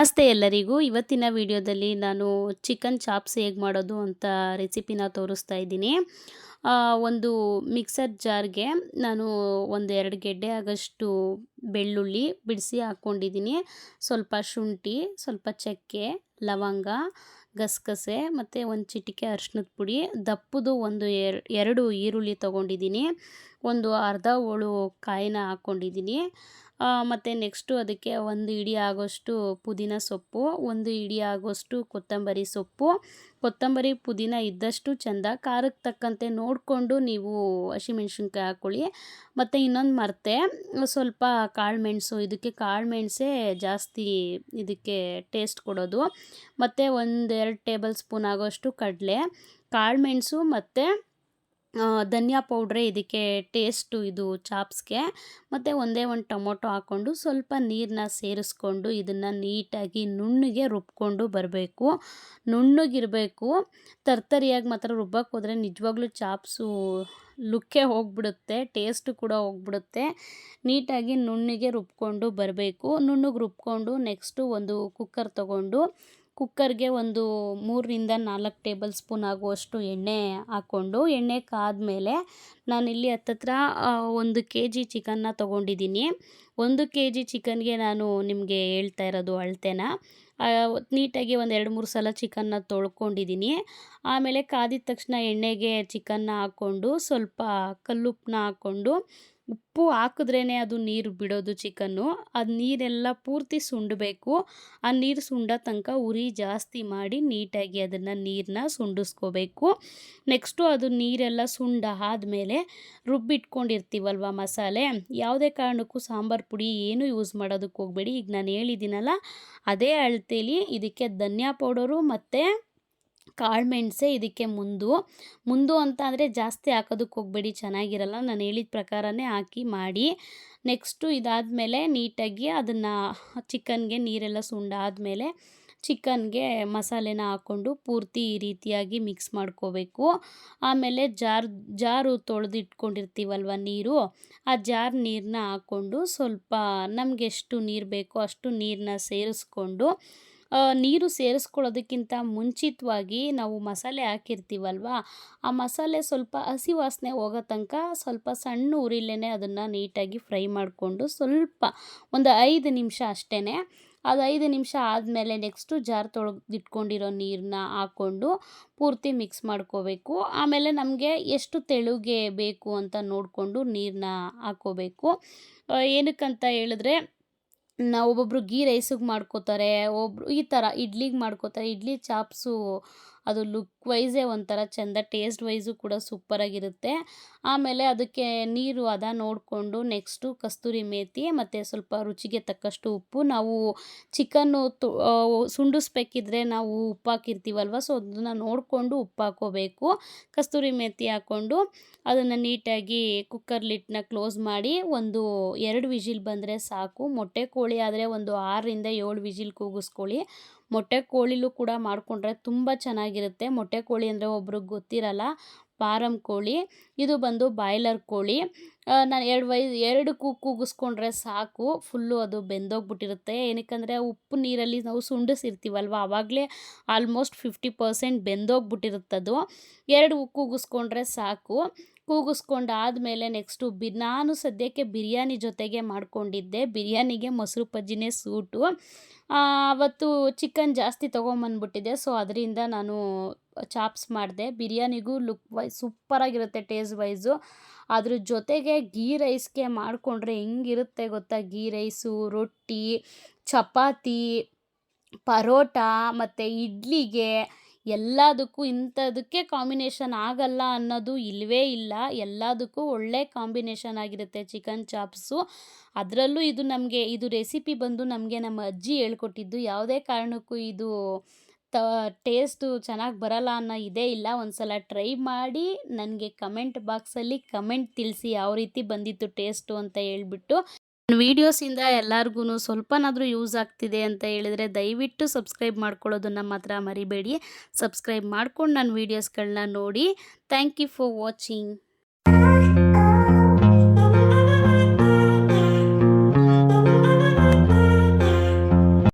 ನಮಸ್ತೆ ಎಲ್ಲರಿಗೂ. ಇವತ್ತಿನ ವಿಡಿಯೋದಲ್ಲಿ ನಾನು ಚಿಕನ್ ಚಾಪ್ಸ್ ಹೇಗೆ ಮಾಡೋದು ಅಂತ ರೆಸಿಪಿನ ತೋರಿಸ್ತಾ ಇದ್ದೀನಿ. ಒಂದು ಮಿಕ್ಸರ್ ಜಾರ್ಗೆ ನಾನು ಒಂದು ಎರಡು ಗೆಡ್ಡೆ ಆಗಷ್ಟು ಬೆಳ್ಳುಳ್ಳಿ ಬಿಡಿಸಿ ಹಾಕ್ಕೊಂಡಿದ್ದೀನಿ. ಸ್ವಲ್ಪ ಶುಂಠಿ, ಸ್ವಲ್ಪ ಚಕ್ಕೆ, ಲವಂಗ, ಗಸಗಸೆ ಮತ್ತು ಒಂದು ಚಿಟಿಕೆ ಅರ್ಶಿನದ ಪುಡಿ, ದಪ್ಪದು ಒಂದು ಎರಡು ಈರುಳ್ಳಿ ತೊಗೊಂಡಿದ್ದೀನಿ. ಒಂದು ಅರ್ಧ ಹೋಳು ಕಾಯಿನ ಹಾಕ್ಕೊಂಡಿದ್ದೀನಿ. ಮತ್ತು ನೆಕ್ಸ್ಟು ಅದಕ್ಕೆ ಒಂದು ಇಡಿ ಆಗೋಷ್ಟು ಪುದೀನ ಸೊಪ್ಪು, ಒಂದು ಇಡಿ ಆಗೋಷ್ಟು ಕೊತ್ತಂಬರಿ ಸೊಪ್ಪು. ಕೊತ್ತಂಬರಿ ಪುದೀನ ಇದ್ದಷ್ಟು ಚೆಂದ, ಖಾರಕ್ಕೆ ತಕ್ಕಂತೆ ನೋಡಿಕೊಂಡು ನೀವು ಹಸಿಮೆಣ್ಸಿನ್ಕಾಯಿ ಹಾಕ್ಕೊಳ್ಳಿ. ಮತ್ತು ಇನ್ನೊಂದು ಮರ್ತೆ, ಸ್ವಲ್ಪ ಕಾಳು ಮೆಣಸು ಇದಕ್ಕೆ ಕಾಳು ಮೆಣಸೇ ಜಾಸ್ತಿ ಇದಕ್ಕೆ ಟೇಸ್ಟ್ ಕೊಡೋದು. ಮತ್ತು ಒಂದೆರಡು ಟೇಬಲ್ ಸ್ಪೂನ್ ಆಗೋಷ್ಟು ಕಡಲೆ ಕಾಳು ಮೆಣಸು ಮತ್ತು ಧನಿಯಾ ಪೌಡ್ರೇ ಇದಕ್ಕೆ ಟೇಸ್ಟು ಇದು ಚಾಪ್ಸ್ಗೆ. ಮತ್ತು ಒಂದೇ ಒಂದು ಟೊಮೊಟೊ ಹಾಕ್ಕೊಂಡು ಸ್ವಲ್ಪ ನೀರನ್ನ ಸೇರಿಸ್ಕೊಂಡು ಇದನ್ನು ನೀಟಾಗಿ ನುಣ್ಣಗೆ ರುಬ್ಕೊಂಡು ಬರಬೇಕು. ನುಣ್ಣಗಿರಬೇಕು. ತರ್ತರಿಯಾಗಿ ಮಾತ್ರ ರುಬ್ಬಕ್ಕೆ ಹೋದರೆ ನಿಜವಾಗ್ಲೂ ಚಾಪ್ಸು ಲುಕ್ಕೇ ಹೋಗ್ಬಿಡುತ್ತೆ, ಟೇಸ್ಟು ಕೂಡ ಹೋಗ್ಬಿಡುತ್ತೆ. ನೀಟಾಗಿ ನುಣ್ಣಗೆ ರುಬ್ಕೊಂಡು ಬರಬೇಕು. ನುಣ್ಣಗೆ ರುಬ್ಕೊಂಡು ನೆಕ್ಸ್ಟು ಒಂದು ಕುಕ್ಕರ್ ತೊಗೊಂಡು ಕುಕ್ಕರ್ಗೆ ಒಂದು ಮೂರರಿಂದ ನಾಲ್ಕು ಟೇಬಲ್ ಸ್ಪೂನ್ ಆಗುವಷ್ಟು ಎಣ್ಣೆ ಹಾಕ್ಕೊಂಡು, ಎಣ್ಣೆ ಕಾದ್ಮೇಲೆ ನಾನಿಲ್ಲಿ ಹತ್ತತ್ರ ಒಂದು ಕೆ ಜಿ ಚಿಕನ್ನ ತೊಗೊಂಡಿದ್ದೀನಿ. ಒಂದು ಕೆ ಜಿ ಚಿಕನ್ಗೆ ನಾನು ನಿಮಗೆ ಹೇಳ್ತಾ ಇರೋದು ಅಳತೆನ. ನೀಟಾಗಿ ಒಂದು ಎರಡು ಮೂರು ಸಲ ಚಿಕನ್ನ ತೊಳ್ಕೊಂಡಿದ್ದೀನಿ. ಆಮೇಲೆ ಕಾದಿದ ತಕ್ಷಣ ಎಣ್ಣೆಗೆ ಚಿಕನ್ನ ಹಾಕ್ಕೊಂಡು, ಸ್ವಲ್ಪ ಕಲ್ಲುಪ್ಪನ್ನ ಹಾಕ್ಕೊಂಡು ಉಪ್ಪು ಹಾಕಿದ್ರೇ ಅದು ನೀರು ಬಿಡೋದು ಚಿಕನ್ನು. ಅದು ನೀರೆಲ್ಲ ಪೂರ್ತಿ ಸುಂಡಬೇಕು. ಆ ನೀರು ಸುಂಡ ತನಕ ಉರಿ ಜಾಸ್ತಿ ಮಾಡಿ ನೀಟಾಗಿ ಅದನ್ನು ನೀರನ್ನ ಸುಂಡಿಸ್ಕೋಬೇಕು. ನೆಕ್ಸ್ಟು ಅದು ನೀರೆಲ್ಲ ಸುಂಡ ಆದಮೇಲೆ ರುಬ್ಬಿಟ್ಕೊಂಡಿರ್ತೀವಲ್ವ ಮಸಾಲೆ? ಯಾವುದೇ ಕಾರಣಕ್ಕೂ ಸಾಂಬಾರು ಪುಡಿ ಏನು ಯೂಸ್ ಮಾಡೋದಕ್ಕೆ ಹೋಗಬೇಡಿ. ಈಗ ನಾನು ಹೇಳಿದ್ದೀನಲ್ಲ, ಅದೇ ಅಳತೇಲಿ ಇದಕ್ಕೆ ಧನಿಯಾ ಪೌಡರು ಮತ್ತು ಕಾಳುಮೆಣ್ಸೆ ಇದಕ್ಕೆ ಮುಂದು. ಮುಂದು ಅಂತ ಅಂದರೆ ಜಾಸ್ತಿ ಹಾಕೋದಕ್ಕೆ ಹೋಗಬೇಡಿ, ಚೆನ್ನಾಗಿರಲ್ಲ. ನಾನು ಹೇಳಿದ ಪ್ರಕಾರನೇ ಹಾಕಿ ಮಾಡಿ. ನೆಕ್ಸ್ಟು ಇದಾದಮೇಲೆ ನೀಟಾಗಿ ಅದನ್ನು ಚಿಕನ್ಗೆ ನೀರೆಲ್ಲ ಸುಂಡಾದಮೇಲೆ ಚಿಕನ್ಗೆ ಮಸಾಲೆನ ಹಾಕ್ಕೊಂಡು ಪೂರ್ತಿ ಈ ರೀತಿಯಾಗಿ ಮಿಕ್ಸ್ ಮಾಡ್ಕೋಬೇಕು. ಆಮೇಲೆ ಜಾರ್, ಜಾರು ತೊಳೆದಿಟ್ಕೊಂಡಿರ್ತೀವಲ್ವ ನೀರು, ಆ ಜಾರ್ ನೀರನ್ನ ಹಾಕ್ಕೊಂಡು ಸ್ವಲ್ಪ ನಮಗೆ ಎಷ್ಟು ನೀರು ಬೇಕೋ ಅಷ್ಟು ನೀರನ್ನ ಸೇರಿಸ್ಕೊಂಡು ನೀರು ಸೇರಿಸ್ಕೊಳ್ಳೋದಕ್ಕಿಂತ ಮುಂಚಿತವಾಗಿ ನಾವು ಮಸಾಲೆ ಹಾಕಿರ್ತೀವಲ್ವ? ಆ ಮಸಾಲೆ ಸ್ವಲ್ಪ ಹಸಿ ವಾಸನೆ ಹೋಗೋ ತನಕ ಸ್ವಲ್ಪ ಸಣ್ಣ ಉರಿಲೇ ಅದನ್ನು ನೀಟಾಗಿ ಫ್ರೈ ಮಾಡಿಕೊಂಡು ಸ್ವಲ್ಪ ಒಂದು ಐದು ನಿಮಿಷ ಅಷ್ಟೇ ಅದು ಐದು ನಿಮಿಷ ಆದಮೇಲೆ ನೆಕ್ಸ್ಟು ಜಾರ್ ತೊಳೆದಿಟ್ಕೊಂಡಿರೋ ನೀರನ್ನ ಹಾಕ್ಕೊಂಡು ಪೂರ್ತಿ ಮಿಕ್ಸ್ ಮಾಡ್ಕೋಬೇಕು. ಆಮೇಲೆ ನಮಗೆ ಎಷ್ಟು ತೆಳುಗೆ ಬೇಕು ಅಂತ ನೋಡಿಕೊಂಡು ನೀರನ್ನ ಹಾಕ್ಕೋಬೇಕು. ಏನಕ್ಕಂತ ಹೇಳಿದ್ರೆ ನಾವು ಒಬ್ಬೊಬ್ಬರು ಗೀ ರೈಸಿಗೆ ಮಾಡ್ಕೋತಾರೆ ಒಬ್ಬರು ಈ ಥರ ಇಡ್ಲಿಗೆ ಮಾಡ್ಕೋತಾರೆ ಇಡ್ಲಿ ಚಾಪ್ಸು ಅದು ಲುಕ್ ವೈಸೇ ಒಂಥರ ಚೆಂದ ಟೇಸ್ಟ್ ವೈಸು ಕೂಡ ಸೂಪರಾಗಿರುತ್ತೆ ಆಮೇಲೆ ಅದಕ್ಕೆ ನೀರು ಅದ ನೋಡಿಕೊಂಡು ನೆಕ್ಸ್ಟು ಕಸ್ತೂರಿ ಮೇತಿ ಮತ್ತು ಸ್ವಲ್ಪ ರುಚಿಗೆ ತಕ್ಕಷ್ಟು ಉಪ್ಪು. ನಾವು ಚಿಕನ್ನು ತು ಸುಂಡಿಸ್ಬೇಕಿದ್ರೆ ನಾವು ಉಪ್ಪು ಹಾಕಿರ್ತೀವಲ್ವ ಸೊ ಅದನ್ನು ನೋಡಿಕೊಂಡು ಉಪ್ಪು ಹಾಕೋಬೇಕು. ಕಸ್ತೂರಿ ಮೇತಿ ಹಾಕ್ಕೊಂಡು ಅದನ್ನು ನೀಟಾಗಿ ಕುಕ್ಕರ್ ಲಿಟ್ನ ಕ್ಲೋಸ್ ಮಾಡಿ ಒಂದು ಎರಡು ವಿಜಿಲ್ ಬಂದರೆ ಸಾಕು. ಮೊಟ್ಟೆ ಕೋಳಿ ಆದರೆ ಒಂದು ಆರರಿಂದ ಏಳು ವಿಜಿಲ್ ಕೂಗಿಸ್ಕೊಳ್ಳಿ. ಮೊಟ್ಟೆ ಕೋಳಿಲೂ ಕೂಡ ಮಾಡಿಕೊಂಡ್ರೆ ತುಂಬ ಚೆನ್ನಾಗಿರುತ್ತೆ. ಮೊಟ್ಟೆ ಕೋಳಿ ಅಂದರೆ ಒಬ್ರಿಗೆ ಗೊತ್ತಿರಲ್ಲ ಫಾರಂ ಕೋಳಿ. ಇದು ಬಂದು ಬಾಯ್ಲರ್ ಕೋಳಿ. ನಾನು ಎರಡು ವೈ ಎರಡು ಕೂಗು ಕೂಗಿಸ್ಕೊಂಡ್ರೆ ಸಾಕು. ಫುಲ್ಲು ಅದು ಬೆಂದೋಗ್ಬಿಟ್ಟಿರುತ್ತೆ. ಏನಕ್ಕಂದರೆ ಉಪ್ಪು ನೀರಲ್ಲಿ ನಾವು ಸುಂಡಿಸಿರ್ತೀವಲ್ವ? ಆವಾಗಲೇ ಆಲ್ಮೋಸ್ಟ್ ಫಿಫ್ಟಿ ಪರ್ಸೆಂಟ್ ಬೆಂದೋಗ್ಬಿಟ್ಟಿರುತ್ತದು. ಎರಡು ಕೂಗಿಸ್ಕೊಂಡ್ರೆ ಸಾಕು. ಕೂಗಿಸ್ಕೊಂಡಾದಮೇಲೆ ನೆಕ್ಸ್ಟು ಬಿ, ನಾನು ಸದ್ಯಕ್ಕೆ ಬಿರಿಯಾನಿ ಜೊತೆಗೆ ಮಾಡ್ಕೊಂಡಿದ್ದೆ. ಬಿರಿಯಾನಿಗೆ ಮೊಸರು ಬಜ್ಜಿನೇ ಸೂಟು. ಅವತ್ತು ಚಿಕನ್ ಜಾಸ್ತಿ ತೊಗೊಂಬಂದ್ಬಿಟ್ಟಿದ್ದೆ ಸೊ ಅದರಿಂದ ನಾನು ಚಾಪ್ಸ್ ಮಾಡಿದೆ. ಬಿರಿಯಾನಿಗೂ ಲುಕ್ ವೈಸ್ ಸೂಪರಾಗಿರುತ್ತೆ ಟೇಸ್ಟ್ ವೈಸು ಅದ್ರ ಜೊತೆಗೆ ಗೀ ರೈಸ್ಗೆ ಮಾಡಿಕೊಂಡ್ರೆ ಹೆಂಗಿರುತ್ತೆ ಗೊತ್ತಾ? ಗೀ ರೈಸು ರೊಟ್ಟಿ, ಚಪಾತಿ, ಪರೋಟ, ಮತ್ತು ಇಡ್ಲಿಗೆ ಎಲ್ಲದಕ್ಕೂ ಇಂಥದಕ್ಕೆ ಕಾಂಬಿನೇಷನ್ ಆಗಲ್ಲ ಅನ್ನೋದು ಇಲ್ಲವೇ ಇಲ್ಲ. ಎಲ್ಲದಕ್ಕೂ ಒಳ್ಳೆ ಕಾಂಬಿನೇಷನ್ ಆಗಿರುತ್ತೆ ಚಿಕನ್ ಚಾಪ್ಸು ಅದರಲ್ಲೂ ಇದು ನಮಗೆ, ಇದು ರೆಸಿಪಿ ಬಂದು ನಮಗೆ ನಮ್ಮ ಅಜ್ಜಿ ಹೇಳ್ಕೊಟ್ಟಿದ್ದು. ಯಾವುದೇ ಕಾರಣಕ್ಕೂ ಇದು ತ ಟೇಸ್ಟು ಚೆನ್ನಾಗಿ ಬರಲ್ಲ ಅನ್ನೋ ಇದೇ ಇಲ್ಲ. ಒಂದು ಸಲ ಟ್ರೈ ಮಾಡಿ ನನಗೆ ಕಮೆಂಟ್ ಬಾಕ್ಸಲ್ಲಿ ಕಮೆಂಟ್ ತಿಳಿಸಿ ಯಾವ ರೀತಿ ಬಂದಿತ್ತು ಟೇಸ್ಟು ಅಂತ ಹೇಳ್ಬಿಟ್ಟು. ವೀಡಿಯೋಸಿಂದ ಎಲ್ಲರಿಗೂ ಸ್ವಲ್ಪನಾದರೂ ಯೂಸ್ ಆಗ್ತಿದೆ ಅಂತ ಹೇಳಿದರೆ ದಯವಿಟ್ಟು ಸಬ್ಸ್ಕ್ರೈಬ್ ಮಾಡ್ಕೊಳ್ಳೋದನ್ನು ಮಾತ್ರ ಮರಿಬೇಡಿ. ಸಬ್ಸ್ಕ್ರೈಬ್ ಮಾಡ್ಕೊಂಡು ನನ್ನ ವೀಡಿಯೋಸ್ಗಳನ್ನ ನೋಡಿ. Thank you for watching.